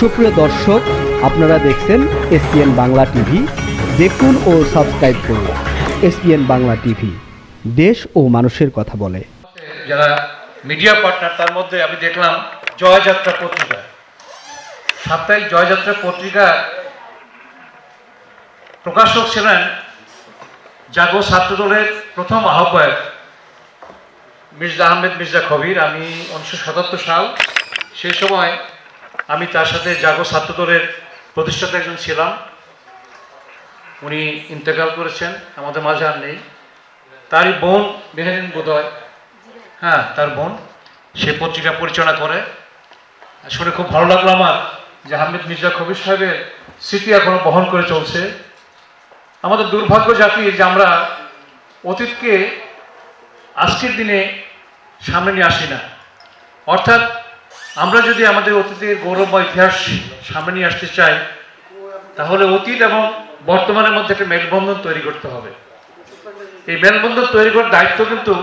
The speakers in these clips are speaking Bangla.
সুপ্রিয় দর্শক, আপনারা দেখছেন এসপিএন বাংলা টিভি। দেখুন ও সাবস্ক্রাইব করুন এসপিএন বাংলা টিভি। দেশ ও মানুষের কথা বলে। যারা মিডিয়া পার্টনার, তার মধ্যে আমি দেখলাম জয়যাত্রা পত্রিকা। সাপ্তাহিক জয়যাত্রা পত্রিকা প্রকাশক ছিলেন জাগো ছাত্রদলের প্রথম আহ্বায়ক মির্জা আহমেদ মির্জা কবির আমি উনিশশো সাতাত্তর সাল, সেই সময় আমি তার সাথে জাগো ছাত্রদলের প্রতিষ্ঠাতা একজন ছিলাম। উনি ইন্তেকাল করেছেন, আমাদের মাঝে আর নেই। তারই বোন মেহেরিন বোধহয় হ্যাঁ তার বোন, সে পত্রিকা পরিচালনা করে। শুনে খুব ভালো লাগল আমার যে আহমেদ মির্জা কবির সাহেবের স্মৃতি এখনও বহন করে চলছে। আমাদের দুর্ভাগ্য জাতি যে আমরা অতীতকে আজকের দিনে সামনে নিয়ে আসি না। অর্থাৎ আমরা যদি আমাদের অতীতের গৌরব বা ইতিহাস সামনে নিয়ে আসতে চাই, তাহলে অতীত এবং বর্তমানের মধ্যে একটা মেলবন্ধন তৈরি করতে হবে। এই মেলবন্ধন তৈরি করার দায়িত্ব কিন্তু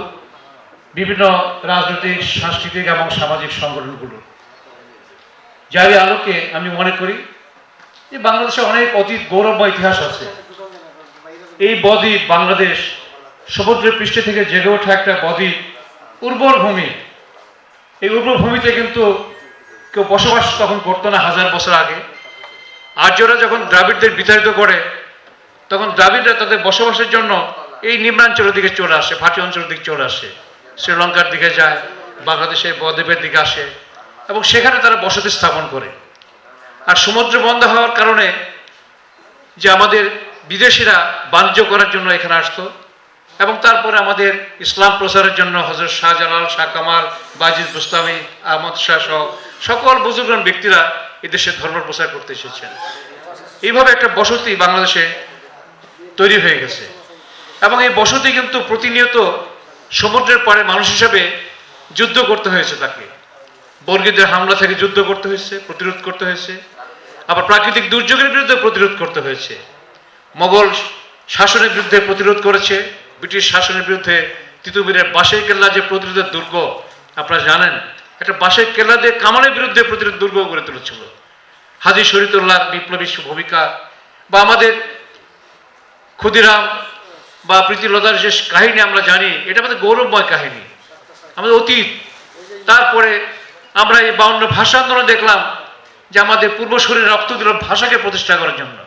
বিভিন্ন রাজনৈতিক, সাংস্কৃতিক এবং সামাজিক সংগঠনগুলো যারই আলোকে আমি মনে করি যে বাংলাদেশে অনেক অতীত গৌরবময় ইতিহাস আছে। এই বদ্বীপ বাংলাদেশ সমুদ্রের পৃষ্ঠে থেকে জেগে ওঠা একটা বদ্বীপ উর্বর ভূমি। এই উর্বর ভূমিতে কিন্তু কেউ বসবাস তখন করতো না হাজার বছর আগে। আর্যরা যখন দ্রাবিড়দের বিতাড়িত করে, তখন দ্রাবিড়রা তাদের বসবাসের জন্য এই নিম্নাঞ্চলের দিকে চলে আসে, ভাটি অঞ্চলের দিকে চলে আসে। শ্রীলঙ্কার দিকে যায়, বাংলাদেশের বদ্বীপের দিকে আসে এবং সেখানে তারা বসতি স্থাপন করে। আর সমুদ্র বন্ধ হওয়ার কারণে যে আমাদের বিদেশিরা বাণিজ্য করার জন্য এখানে আসতো এবং তারপরে আমাদের ইসলাম প্রচারের জন্য হজরত শাহজালাল, শাহ কামাল, বাজিদ বুস্তামি আহমদ শাহ সহ সকল বুজুর্গান ব্যক্তিরা এদেশে ধর্ম প্রচার করতে এসেছেন। এইভাবে একটা বসতি বাংলাদেশে তৈরি হয়ে গেছে। এবং এই বসতি কিন্তু প্রতিনিয়ত সমুদ্রের পাড়ে মানুষ হিসাবে যুদ্ধ করতে হয়েছে তাকে। বর্গীদের হামলা থেকে যুদ্ধ করতে হয়েছে, প্রতিরোধ করতে হয়েছে। আবার প্রাকৃতিক দুর্যোগের বিরুদ্ধে প্রতিরোধ করতে হয়েছে। মোগল শাসনের বিরুদ্ধে প্রতিরোধ করেছে, ব্রিটিশ শাসনের বিরুদ্ধে তিতুমিরের বাঁশের কেল্লা যে প্রতিরোধের দুর্গ, আপনারা জানেন একটা বাঁশের কেল্লা দিয়ে কামানের বিরুদ্ধে প্রতিরোধ দুর্গ গড়ে তুলেছিল। হাজি শরীতুল্লাহ বিপ্লবী ভূমিকা বা আমাদের ক্ষুদিরাম বা প্রীতিলতার যে কাহিনী আমরা জানি, এটা আমাদের গৌরবময় কাহিনী, আমাদের অতীত। তারপরে আমরা এই বাউন্ন ভাষা আন্দোলন দেখলাম যে আমাদের পূর্বশরীর রক্ত দিল ভাষাকে প্রতিষ্ঠা করার জন্য।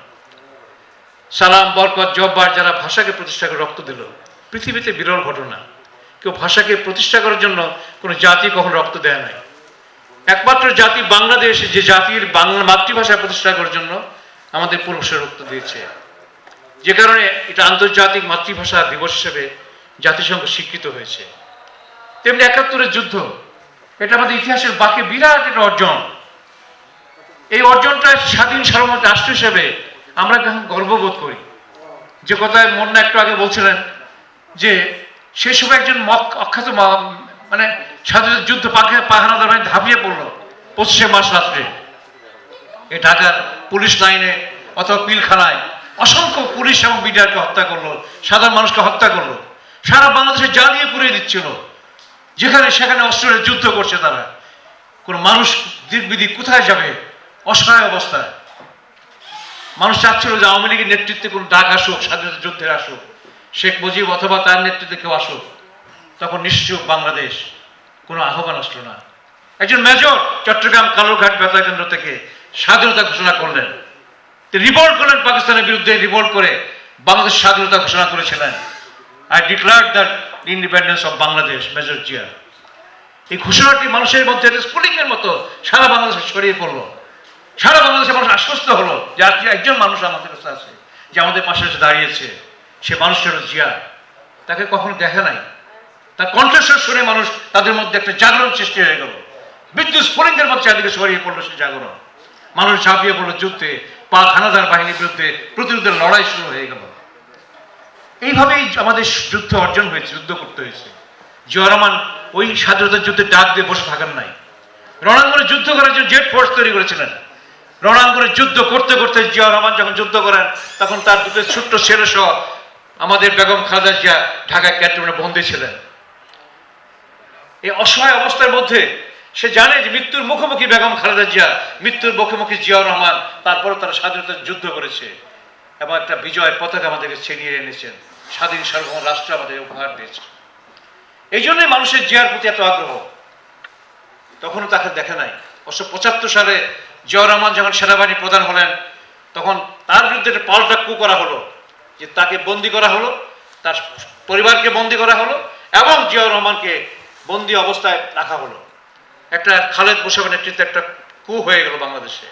সালাম, বরকত, জব্বার, যারা ভাষাকে প্রতিষ্ঠা করে রক্ত দিল, পৃথিবীতে বিরল ঘটনা। কেউ ভাষাকে প্রতিষ্ঠা করার জন্য কোনো জাতি কখনো রক্ত দেয় নাই। একমাত্র জাতি বাংলাদেশ, যে জাতির বাংলা মাতৃভাষা প্রতিষ্ঠা করার জন্য আমাদের পূর্বশরীর রক্ত দিয়েছে। যে কারণে এটা আন্তর্জাতিক মাতৃভাষা দিবস হিসেবে জাতিসংঘ স্বীকৃত হয়েছে। তেমনি একাত্তরের যুদ্ধ, এটা আমাদের ইতিহাসের বাকি বিরাট একটা অর্জন। এই অর্জনটা স্বাধীন সার্বভৌম রাষ্ট্র হিসেবে আমরা গর্ববোধ করি। যে কথায় মন্না একটু আগে বলছিলেন যে সেই সময় একজন মক অখ্যাত মানে স্বাধীনতা যুদ্ধ পাখে পাহানাদার বাহিনী ঝাঁপিয়ে পড়ল পঁচিশে মার্চ রাত্রে। এই ঢাকার পুলিশ লাইনে অথবা পিলখানায় অসংখ্য পুলিশ এবং মিডিয়াকে হত্যা করল, সাধারণ মানুষকে হত্যা করল, সারা বাংলাদেশে জ্বালিয়ে পুড়িয়ে দিচ্ছিল। যেখানে সেখানে অস্ট্রেলিয়া যুদ্ধ করছে তারা। কোনো মানুষ দিকবিদি কোথায় যাবে? অসহায় অবস্থায়। মানুষ চাচ্ছিল যে আওয়ামী লীগের নেতৃত্বে কোনো ডাক আসুক, স্বাধীনতা যুদ্ধের আসুক। শেখ মুজিব অথবা তার নেতৃত্বে কেউ আসুক, তখন নিশ্চয় বাংলাদেশ, কোনো আহ্বান আসলো না। একজন মেজর চট্টগ্রাম কালুরঘাট বেতার কেন্দ্র থেকে স্বাধীনতা ঘোষণা করলেন। রিভল্ট করলেন পাকিস্তানের বিরুদ্ধে, রিভল্ট করে বাংলাদেশ স্বাধীনতা ঘোষণা করেছিলেন। I declare the independence of Bangladesh, major Zia. এই ঘোষণাটি মানুষের মধ্যে স্ফুলিং এর মতো সারা বাংলাদেশে ছড়িয়ে পড়ল। সারা বাংলাদেশের মানুষ আশ্বস্ত হলো যে আজকে একজন মানুষ আমাদের কাছে আছে, যে আমাদের পাশে এসে দাঁড়িয়েছে। সে মানুষটা হলো জিয়া তাকে কখনো দেখা নাই। তার কণ্ঠস্বর শুনে মানুষ তাদের মধ্যে একটা জাগরণ সৃষ্টি হয়ে গেল। বিদ্যুৎ স্ফুলিঙ্গের মতো চারদিকে ছড়িয়ে পড়ল সে জাগরণ। মানুষ ঝাঁপিয়ে পড়ল যুদ্ধে পাক হানাদার বাহিনীর বিরুদ্ধে প্রতিরোধের লড়াই শুরু হয়ে গেল। এইভাবেই আমাদের যুদ্ধ অর্জন হয়েছে, যুদ্ধ করতে হয়েছে। জিয়া রহমান ওই স্বাধীনতার যুদ্ধে ডাক দিয়ে বসে থাকেন নাই। রণাঙ্গনে যুদ্ধ করার জন্য জেট ফোর্স তৈরি করেছিলেন। রণাঙ্গনে যুদ্ধ করতে করতে জিয়া রহমান যখন যুদ্ধ করেন, তখন তার দুটো ছোট্ট ছেলে সহ আমাদের বেগম খালেদা জিয়া ঢাকা ক্যান্টনমেন্টে বন্দী ছিলেন। এই অসহায় অবস্থার মধ্যে সে জানে যে মৃত্যুর মুখোমুখি বেগম খালেদা জিয়া, মৃত্যুর মুখোমুখি জিয়াউর রহমান তারপরে তারা স্বাধীনতার যুদ্ধ করেছে এবং একটা বিজয় পতাকা আমাদেরকে ছিনিয়ে এনেছেন, স্বাধীন সার্বভৌম রাষ্ট্র আমাদের উপহার দিয়েছে। এই জন্যই মানুষের জিয়ার প্রতি এত আগ্রহ। তখনও তাকে দেখে নাই। অবশ্য পঁচাত্তর সালে জিয়াউর রহমান যখন সেনাবাহিনী প্রধান হলেন, তখন তার বিরুদ্ধে একটা পাল্টা কু করা হলো। যে তাকে বন্দি করা হলো, তার পরিবারকে বন্দি করা হলো এবং জিয়াউর রহমানকে বন্দি অবস্থায় রাখা হলো। একটা খালেদ মোশারফের নেতৃত্বে একটা কু হয়ে গেল বাংলাদেশে।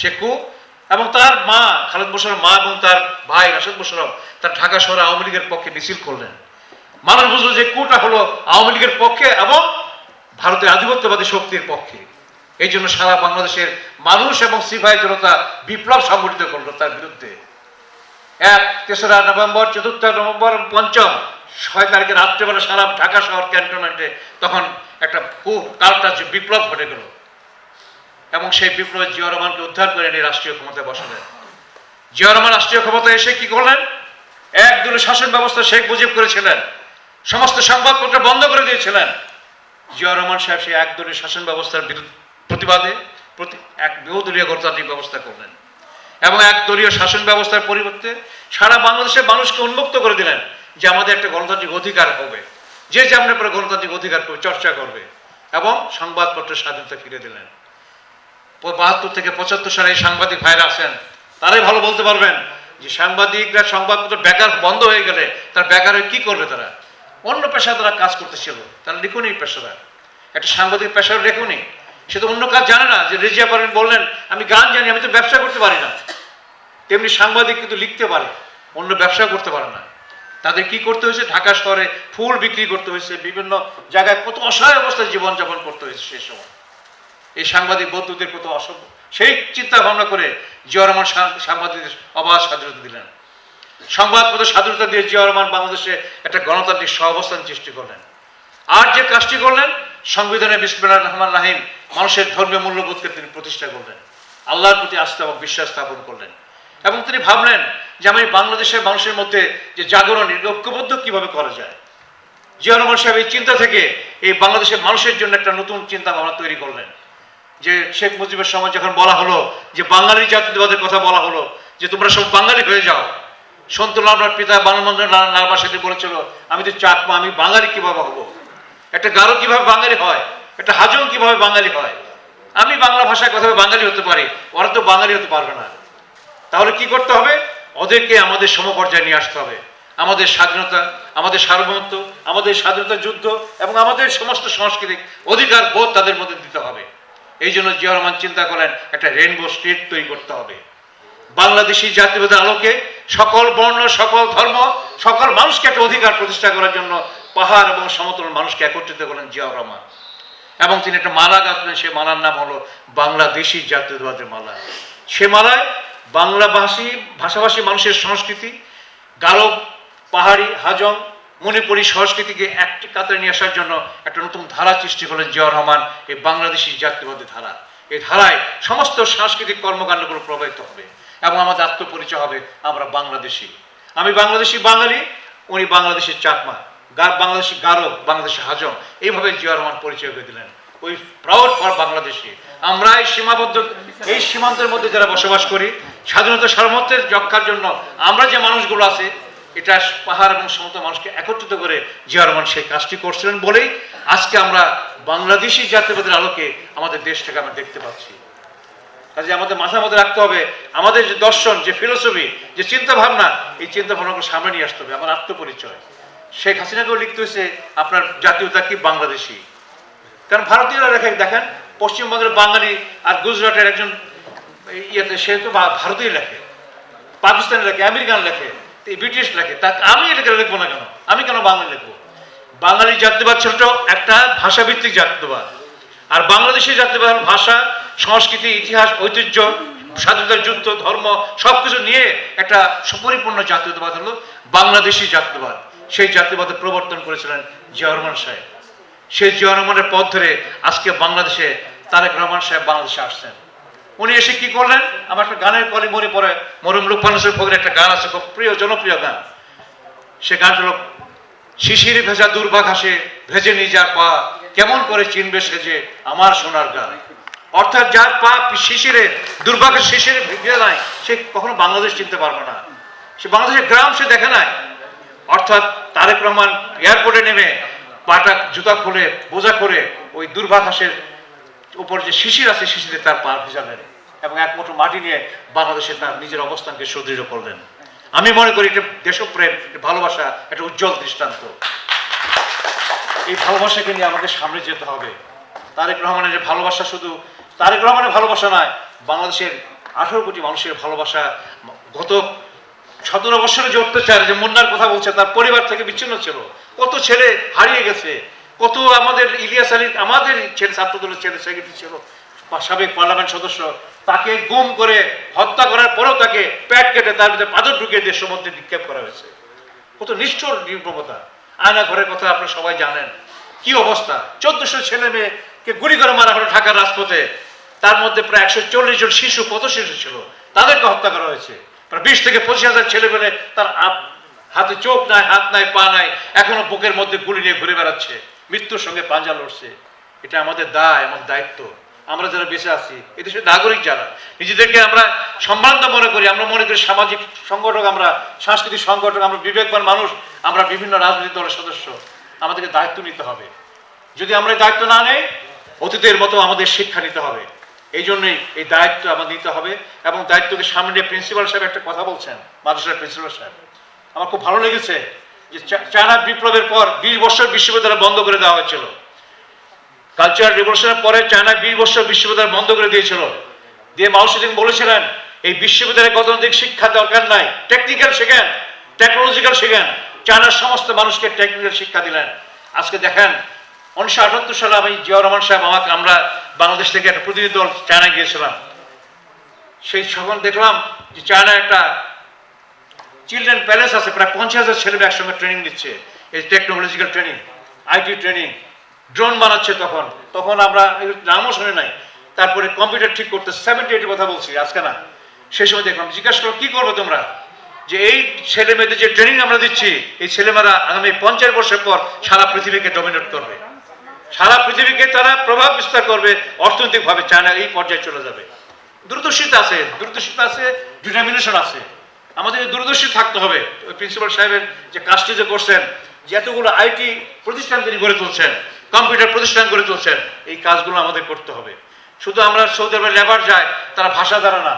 সে কু এবং তার মা, খালেদ মোশারফ মা এবং তার ভাই রাশেদ মোশারফ তার ঢাকা শহরে আওয়ামী লীগের পক্ষে মিছিল করলেন। মানুষ বুঝলো যে কুটা হলো আওয়ামী লীগের পক্ষে এবং ভারতের আধিপত্যবাদী শক্তির পক্ষে। এই জন্য সারা বাংলাদেশের মানুষ এবং সিপাহী জনতা বিপ্লব সংগঠিত করল তার বিরুদ্ধে। এক, তেসরা নভেম্বর, চতুর্থ নভেম্বর, পঞ্চম। ছয় তারিখে রাত্রেবেলা সারা ঢাকা শহর ক্যান্টনমেন্টে তখন একটা খুব যে বিপ্লব ঘটে গেল। এবং সেই বিপ্লবে জিয়া রহমানকে উদ্ধার করে এনে রাষ্ট্রীয় ক্ষমতায় বসালেন জিয়া রহমান রাষ্ট্রীয় ক্ষমতায় এসে কি করলেন? একদলীয় শাসন ব্যবস্থা শেখ মুজিব করেছিলেন। সমস্ত সংবাদপত্র বন্ধ করে দিয়েছিলেন। জিয়া রহমান সাহেব সেই একদলীয় শাসন ব্যবস্থার বিরুদ্ধে প্রতিবাদে প্রতি এক বহুদলীয় গণতান্ত্রিক ব্যবস্থা করলেন। এবং এক দলীয় শাসন ব্যবস্থার পরিবর্তে সারা বাংলাদেশের মানুষকে উন্মুক্ত করে দিলেন যে আমাদের একটা গণতান্ত্রিক অধিকার হবে। যে যেমন পরে গণতান্ত্রিক অধিকার চর্চা করবে এবং সংবাদপত্রের স্বাধীনতা ফিরে দিলেন। বাহাত্তর থেকে পঁচাত্তর সালে সাংবাদিক ভাইরা আছেন, তারাই ভালো বলতে পারবেন যে সাংবাদিকরা সংবাদপত্র বেকার বন্ধ হয়ে গেলে তার বেকার হয়ে কী করবে তারা? অন্য পেশা তারা কাজ করতেছিল, তারা লিখুন এই পেশাদার। একটা সাংবাদিক পেশার লেখুনি সে তো অন্য কাজ জানে না, যে রেজিয়া পারেন বললেন, আমি গান জানি, আমি তো ব্যবসা করতে পারি না। তেমনি সাংবাদিক কিন্তু লিখতে পারে, অন্য ব্যবসা করতে পারে না। তাদের কি করতে হয়েছে? ঢাকা শহরে ফুল বিক্রি করতে হয়েছে, বিভিন্ন জায়গায় কত অসহায় অবস্থায় জীবনযাপন করতে হয়েছে সেই সময়। এই সাংবাদিক বন্ধুদের কত অসভ্য। সেই চিন্তা ভাবনা করে জিয়া রহমান সাংবাদিকদের অবাধ স্বাধীনতা দিলেন। সংবাদপত্র স্বাধীনতা দিয়ে জিয়া রহমান বাংলাদেশে একটা গণতান্ত্রিক সহাবস্থান সৃষ্টি করলেন। আর যে কাজটি করলেন, সংবিধানে বিসমিল্লাহ রহমান রাহিম মানুষের ধর্মীয় মূল্যবোধকে তিনি প্রতিষ্ঠা করলেন। আল্লাহর প্রতি আস্থা এবং বিশ্বাস স্থাপন করলেন। এবং তিনি ভাবলেন যে আমি বাংলাদেশের মানুষের মধ্যে যে জাগরণ, ঐক্যবদ্ধ কীভাবে করা যায়? জিয়া রহমান সাহেব এই চিন্তা থেকে এই বাংলাদেশের মানুষের জন্য একটা নতুন চিন্তা ভাবনা তৈরি করলেন। যে শেখ মুজিবের সময় যখন বলা হলো যে বাঙালি জাতীয়তাবাদের কথা বলা হলো, যে তোমরা সব বাঙালি হয়ে যাও। সন্তু লালমার পিতা বাংলামন্দ্র লালমা সেটি বলেছিল, আমি তো চাকমা, আমি বাঙালি কীভাবে হব? একটা গারো কীভাবে বাঙালি হয়? একটা হাজং কীভাবে বাঙালি হয়? আমি বাংলা ভাষায় কথা বাঙালি হতে পারি, ওরা তো বাঙালি হতে পারবে না। তাহলে কি করতে হবে? ওদেরকে আমাদের সমপর্যায়ে নিয়ে আসতে হবে। আমাদের স্বাধীনতা, আমাদের সার্বভৌমত্ব, আমাদের স্বাধীনতা যুদ্ধ এবং আমাদের সমস্ত সাংস্কৃতিক অধিকার বোধ তাদের মধ্যে দিতে হবে। এই জন্য জিয়া রহমান চিন্তা করেন, একটা রেনবো স্টেট তৈরি করতে হবে। বাংলাদেশি জাতীয়তার আলোকে সকল বর্ণ, সকল ধর্ম, সকল মানুষকে একটা অধিকার প্রতিষ্ঠা করার জন্য পাহাড় এবং সমতল মানুষকে একত্রিত করেন জিয়াউর রহমান। এবং তিনি একটা মালা গাঁথলেন, সে মালার নাম হলো বাংলাদেশি জাতীয়তাবাদের মালা। সে মালায় বাংলাভাষী, ভাষাভাষী মানুষের সংস্কৃতি গারো পাহাড়ি, হাজং, মণিপুরী সংস্কৃতিকে একটি কাতারে নিয়ে আসার জন্য একটা নতুন ধারা সৃষ্টি করলেন জিয়াউর রহমান, এই বাংলাদেশি জাতীয়বাদী ধারা। এই ধারায় সমস্ত সাংস্কৃতিক কর্মকাণ্ডগুলো প্রবাহিত হবে এবং আমাদের আত্মপরিচয় হবে, আমরা বাংলাদেশি। আমি বাংলাদেশি বাঙালি, উনি বাংলাদেশের চাকমা। বাংলাদেশি গারো বাংলাদেশি হাজং, এইভাবে জিয়া রহমান পরিচয় করে দিলেন। ওই প্রাউড ফর বাংলাদেশি। আমরা এই সীমাবদ্ধ এই সীমান্তের মধ্যে যারা বসবাস করি, স্বাধীনতা সার্বভৌমত্বের রক্ষার জন্য আমরা যে মানুষগুলো আছে, এটা পাহাড় এবং সমতল মানুষকে একত্রিত করে জিয়া রহমান সেই কাজটি করছিলেন বলেই আজকে আমরা বাংলাদেশি জাতীয়বাদের আলোকে আমাদের দেশটাকে আমরা দেখতে পাচ্ছি। কাজে আমাদের মাথার মধ্যে রাখতে হবে, আমাদের যে দর্শন, যে ফিলোসফি যে চিন্তা ভাবনা এই চিন্তা ভাবনাগুলো সামনে নিয়ে আসতে হবে, আমার আত্মপরিচয়। শেখ হাসিনাকেও লিখতে হয়েছে, আপনার জাতীয়তা কি বাংলাদেশি? কারণ ভারতীয়রা লেখে দেখেন পশ্চিমবঙ্গের বাঙালি আর গুজরাটের একজন ইয়েতে, সে তো ভারতীয় লেখে, পাকিস্তানি লেখে, আমেরিকান লেখে ব্রিটিশ লেখে। তা আমি এটা লিখব না কেন? আমি কেন বাঙালি লিখব? বাঙালি জাতীয়বাদ ছোট একটা ভাষাভিত্তিক জাতীয়বাদ। আর বাংলাদেশের জাতীয়বাদ হলো ভাষা, সংস্কৃতি, ইতিহাস, ঐতিহ্য স্বাধীনতার যুদ্ধ, ধর্ম, সবকিছু নিয়ে একটা সুপরিপূর্ণ জাতীয়তাবাদ হলো বাংলাদেশি জাতীয়বাদ। সেই জাতীয়বাদের প্রবর্তন করেছিলেন জিয়া রহমান সাহেব। সেই জিয়া রহমানের পথ ধরে আজকে বাংলাদেশে তারেক রহমান সাহেব বাংলাদেশে আসছেন। উনি এসে কি করলেন? আমার একটা গানের কলি মনে পড়ে মরম লুকফানুসের ফকির একটা গান আছে, খুব প্রিয়, জনপ্রিয় গান। সে গান হলো, শিশির ভেজা দুর্বা ঘাসে ভেজে নিয়ে যা পা, কেমন করে চিনবে সে যে আমার সোনার গান? অর্থাৎ যার পা শিশিরে দুর্ভাগ্যের শিশিরে ভিজে নাই, সে কখনো বাংলাদেশ চিনতে পারবে না। সে বাংলাদেশের গ্রাম সে দেখে নাই। অর্থাৎ তারেক রহমান এয়ারপোর্টে নেমে পাটা জুতা খুলে, বোঝা করে ওই দুর্ভাঘাসের উপর যে শিশির আছে, শিশিরে তার পা ভিজালেন এবং এক মুঠো মাটি নিয়ে বাংলাদেশে তার নিজের অবস্থানকে সুদৃঢ় করলেন। আমি মনে করি এটা দেশপ্রেম ভালোবাসা একটা উজ্জ্বল দৃষ্টান্ত। এই ভালোবাসাকে নিয়ে আমাদের সামনে যেতে হবে। তারেক রহমানের যে ভালোবাসা শুধু তারেক রহমানের ভালোবাসা নয়, বাংলাদেশের আঠারো কোটি মানুষের ভালোবাসা গত সতেরো বছরে যে অত্যাচার, যে মুন্নার কথা বলছে, তার পরিবার থেকে বিচ্ছিন্ন ছিল। কত ছেলে হারিয়ে গেছে, কত আমাদের ইলিয়াস আলী, আমাদের ছেলে, ছাত্রদলের ছেলে সেক্রেটারি ছিল সাবেক পার্লামেন্ট সদস্য। তাকে গুম করে হত্যা করার পরেও তাকে প্যাট কেটে তার ভিতরে পাথর ঢুকিয়ে দেশের মধ্যে নিক্ষেপ করা হয়েছে। কত নিষ্ঠুর নির্মমতা। আয়না ঘরের কথা আপনারা সবাই জানেন। কি অবস্থা? চোদ্দশো ছেলে মেয়েকে গুলি করে মারা হলো ঢাকার রাজপথে। তার মধ্যে প্রায় একশো চল্লিশ জন শিশু কত শিশু ছিল। তাদেরকে হত্যা করা হয়েছে। প্রায় বিশ থেকে পঁচিশ হাজার ছেলে পেলে তার হাতে চোখ নাই, হাত নাই, পা নাই, এখনও বুকের মধ্যে গুলি নিয়ে ঘুরে বেড়াচ্ছে। মৃত্যুর সঙ্গে পাঞ্জা লড়ছে। এটা আমাদের দায় আমার দায়িত্ব। আমরা যারা বেঁচে আছি, এদেশের নাগরিক যারা, নিজেদেরকে আমরা সম্ভ্রান্ত মনে করি, আমরা মনে করি সামাজিক সংগঠক, আমরা সাংস্কৃতিক সংগঠক, আমরা বিবেকবান মানুষ, আমরা বিভিন্ন রাজনৈতিক দলের সদস্য। আমাদেরকে দায়িত্ব নিতে হবে। যদি আমরা দায়িত্ব না নেই, অতীতের মতো আমাদের শিক্ষা নিতে হবে। এই জন্যই এই দায়িত্ব আমাদের নিতে হবে এবং দায়িত্বকে সামনে প্রিন্সিপাল সাহেব একটা কথা বলছেন, মাদ্রাসার প্রিন্সিপাল সাহেব। আমার খুব ভালো লেগেছে যে চা- চায়না বিপ্লবের পর বিশ বছর বিশ্ববিদ্যালয় বন্ধ করে দেওয়া হয়েছিল। কালচারাল রিভলিউশনের পরে চায়না বিশ বছর বিশ্ববিদ্যালয় বন্ধ করে দিয়েছিল। দিয়ে মাও সেদিন বলেছিলেন, এই বিশ্ববিদ্যালয়ে গতানুগতিক শিক্ষা দরকার নাই? টেকনিক্যাল শেখেন টেকনোলজিক্যাল শেখেন। চায়নার সমস্ত মানুষকে টেকনিক্যাল শিক্ষা দিলেন। আজকে দেখেন উনিশশো আটাত্তর সালে আমি জিয়া রহমান সাহেব আমাকে, আমরা বাংলাদেশ থেকে একটা প্রতিনিধি দল চায়না গিয়েছিলাম। সেই তখন দেখলাম যে চায়না একটা চিলড্রেন প্যালেস আছে, প্রায় পঞ্চাশ হাজার ছেলে একসঙ্গে ট্রেনিং দিচ্ছে এই technological training IT training, drone বানাচ্ছে তখন। তখন আমরা নামও শুনে নাই। তারপরে কম্পিউটার ঠিক করতে সেভেন্টি এইটের কথা বলছি, আজকে না। সেই সময় দেখলাম, জিজ্ঞাসা করো কি করব তোমরা? যে এই ছেলে মেয়েদের যে ট্রেনিং আমরা দিচ্ছি, এই ছেলেমেয়েরা আগামী পঞ্চাশ বছর পর সারা পৃথিবীকে ডমিনেট করবে। সারা পৃথিবীকে তারা প্রভাব বিস্তার করবে, অর্থনৈতিকভাবে চায়না এই পর্যায়ে চলে যাবে। দূরদর্শিতা আছে দূরদর্শিতা আছে ডিটারমিনেশন আছে। আমাদের দূরদর্শী থাকতে হবে প্রিন্সিপাল সাহেবের যে কাজটি যে করছেন, যে এতগুলো আইটি প্রতিষ্ঠান তিনি গড়ে তুলছেন, কম্পিউটার প্রতিষ্ঠান গড়ে তুলছেন, এই কাজগুলো আমাদের করতে হবে। শুধু আমরা সৌদি আরবের লেবার যায়, তারা ভাষা জানে না।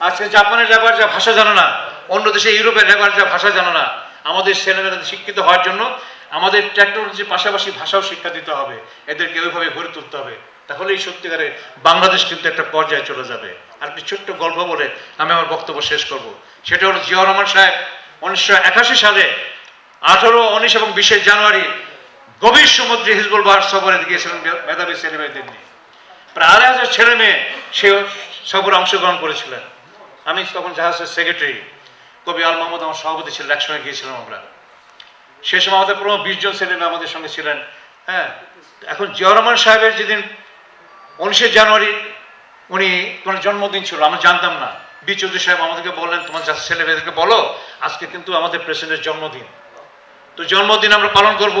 আজকে জাপানের লেবার যা ভাষা জানে না। অন্য দেশে ইউরোপের লেবার যা ভাষা জানে না। আমাদের ছেলেমেয়েরা শিক্ষিত হওয়ার জন্য আমাদের টেকনোলজির পাশাপাশি ভাষাও শিক্ষা দিতে হবে, এদেরকে ওইভাবে গড়ে তুলতে হবে। তাহলেই সত্যিকারে বাংলাদেশ কিন্তু একটা পর্যায়ে চলে যাবে। আর একটি ছোট্ট গল্প বলে আমি আমার বক্তব্য শেষ করব। সেটা হলো জিয়া রহমান সাহেব উনিশশো একাশি সালে আঠারো, উনিশ এবং বিশে জানুয়ারি গভীর সমুদ্রে হিজবুল বাহার সফরে গিয়েছিলেন মেধাবী ছেলেমেয়েদের নিয়ে। প্রায় আড়াই হাজার ছেলে মেয়ে সে সফরে অংশগ্রহণ করেছিলেন। আমি তখন জাহাজের সেক্রেটারি কবি আল মাহমুদ, আমার সভাপতি ছিলেন, একসঙ্গে গিয়েছিলাম আমরা। সে সময় আমাদের পুরো বিশ জন ছেলে মেয়ে আমাদের সঙ্গে ছিলেন। হ্যাঁ এখন জিয়া রহমান সাহেবের যেদিন উনিশে জানুয়ারি উনি তোমার জন্মদিন ছিল, আমরা জানতাম না। বি চৌধুরী সাহেব আমাদেরকে বললেন, তোমার যা ছেলে মেয়েদেরকে বলো, আজকে কিন্তু আমাদের প্রেসিডেন্টের জন্মদিন। তো জন্মদিন আমরা পালন করব।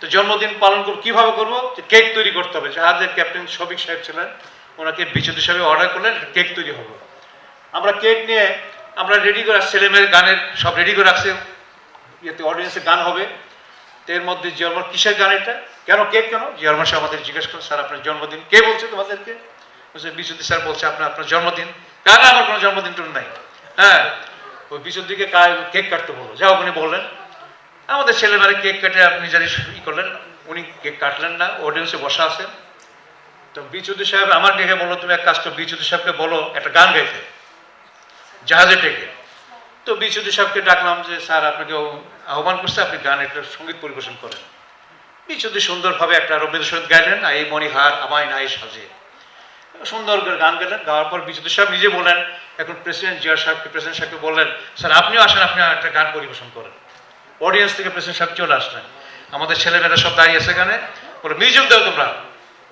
তো জন্মদিন পালন করব, কীভাবে করব? কেক তৈরি করতে হবে। জাহাজের ক্যাপ্টেন শফিক সাহেব ছিলেন, ওনাকে বিচুদ্দি সাহেব অর্ডার করলেন, কেক তৈরি হবে। আমরা কেক নিয়ে আমরা রেডি করে, ছেলে মেয়ের গানের সব রেডি করে রাখছি। ইয়েতে অডিয়েন্সে গান হবে। তো এর মধ্যে জন্ম কিসের গান এটা? কেন কেক কেন? জিয়ারমান সাহেব আমাদের জিজ্ঞেস করুন, স্যার, আপনার জন্মদিন কে বলছে তোমাদেরকে? বিশুদ্ধি স্যার বলছে আপনার আপনার জন্মদিন। কার, আমার কোনো জন্মদিন টুন নাই। হ্যাঁ ওই বিশুদ্ধিকে কেক কাটতে বলল? যা উনি বললেন, আমাদের ছেলেমেয়েরা কেক কেটে আপনি নিজেরই ই করলেন, উনি কেক কাটলেন না অডিয়েন্সে বসা আছেন। তো বিচুদ্দি সাহেব আমার ডেকে বলল, তুমি এক কাজ করো বিচুদ্দি সাহেবকে বলো, একটা গান গাইতে। জাহাজে ডেকে তো বিচুদ্দি সাহেবকে ডাকলাম যে, স্যার, আপনাকে আহ্বান করছে, আপনি গান একটা সংগীত পরিবেশন করেন। বিচুদ্দি সুন্দরভাবে একটা রবীন্দ্রসঙ্গীত গাইলেন এই মণিহার, আমায় নাই সাজে। সুন্দর করে গান গাইলেন, গাওয়ার পর বিচুদ্দি সাহেব নিজে বললেন, এখন প্রেসিডেন্ট জিয়া সাহেবকে, প্রেসিডেন্ট সাহেবকে বললেন, স্যার, আপনিও আসেন, আপনি একটা গান পরিবেশন করেন। অডিয়েন্স থেকে প্রেসিডেন্ট সাহেব চলে আসলেন। আমাদের ছেলেমেয়েরা সব দাঁড়িয়ে আছে এখানে। বলে, মিউজিক দাও তোমরা।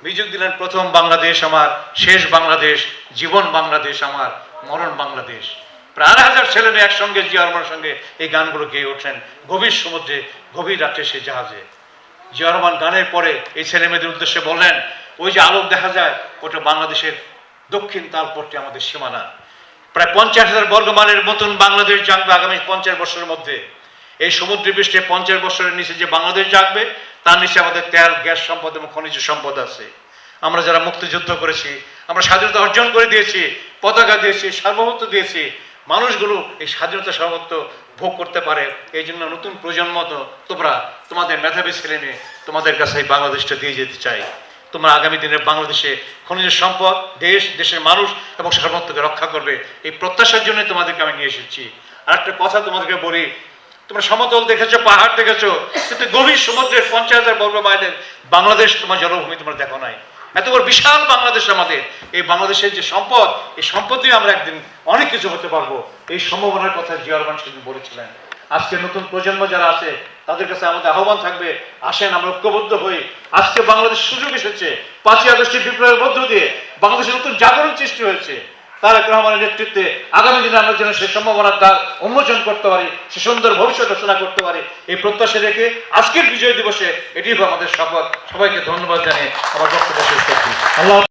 মিউজিক দিলেন, প্রথম বাংলাদেশ আমার, শেষ বাংলাদেশ, জীবন বাংলাদেশ আমার, মরণ বাংলাদেশ। প্রায় হাজার ছেলে মেয়ে একসঙ্গে জিয়া রহমানের সঙ্গে এই গানগুলো গেয়ে ওঠেন। গভীর সমুদ্রে, গভীর রাত্রে সে জাহাজে। জিয়া রহমান গানের পরে এই ছেলে মেয়েদের উদ্দেশ্যে বললেন, ওই যে আলোক দেখা যায়, ওটা বাংলাদেশের দক্ষিণ তালপট্টি আমাদের সীমানা। প্রায় পঞ্চাশ হাজার বর্গমানের মতন বাংলাদেশ জাগবে আগামী পঞ্চাশ বছরের মধ্যে। এই সমুদ্র পৃষ্ঠে পঞ্চাশ বছরের নিচে যে বাংলাদেশ জাগবে, তার নিচে আমাদের তেল, গ্যাস সম্পদ এবং খনিজ সম্পদ আছে। আমরা যারা মুক্তিযুদ্ধ করেছি, আমরা স্বাধীনতা অর্জন করে দিয়েছি, পতাকা দিয়েছি, সার্বভৌমত্ব দিয়েছি মানুষগুলো এই স্বাধীনতা সার্বভৌমত্ব ভোগ করতে পারে। এই জন্য নতুন প্রজন্ম তো তোমরা, তোমাদের মেধাবী ছেলে মেয়ে তোমাদের কাছে এই বাংলাদেশটা দিয়ে যেতে চাই। তোমরা আগামী দিনে বাংলাদেশে খনিজ সম্পদ, দেশ, দেশের মানুষ এবং সার্বভৌমত্বকে রক্ষা করবে, এই প্রত্যাশার জন্য তোমাদেরকে আমি নিয়ে এসেছি। আর একটা কথা তোমাদেরকে বলি, তোমরা সমতল দেখেছ, পাহাড় দেখেছ, কিন্তু গভীর সমুদ্রের পঞ্চাশ হাজার বর্গ মাইলের বাংলাদেশ তোমার জলভূমি তোমরা দেখো নাই। এত বড় বিশাল বাংলাদেশ আমাদের। এই বাংলাদেশের যে সম্পদ, এই সম্পদ দিয়ে আমরা একদিন অনেক কিছু হতে পারব। এই সম্ভাবনার কথা জিয়া রহমান সেদিন বলেছিলেন। আজকে নতুন প্রজন্ম যারা আছে, তাদের কাছে আমাদের আহ্বান থাকবে, আসেন আমরা ঐক্যবদ্ধ হই। আজকে বাংলাদেশ সুযোগ এসেছে। পাঁচই আগস্টের বিপ্লবের মধ্য দিয়ে বাংলাদেশের নতুন জাগরণ সৃষ্টি হয়েছে। তারেক রহমানের নেতৃত্বে আগামী দিনে আমরা যেন সেই সম্ভাবনার দ্বার উন্মোচন করতে পারি, সে সুন্দর ভবিষ্যৎ রচনা করতে পারি, এই প্রত্যাশা রেখে আজকের বিজয় দিবসে এটি আমাদের শপথ। সবাইকে ধন্যবাদ জানিয়ে আমার বক্তব্য শেষ করছি। আল্লাহ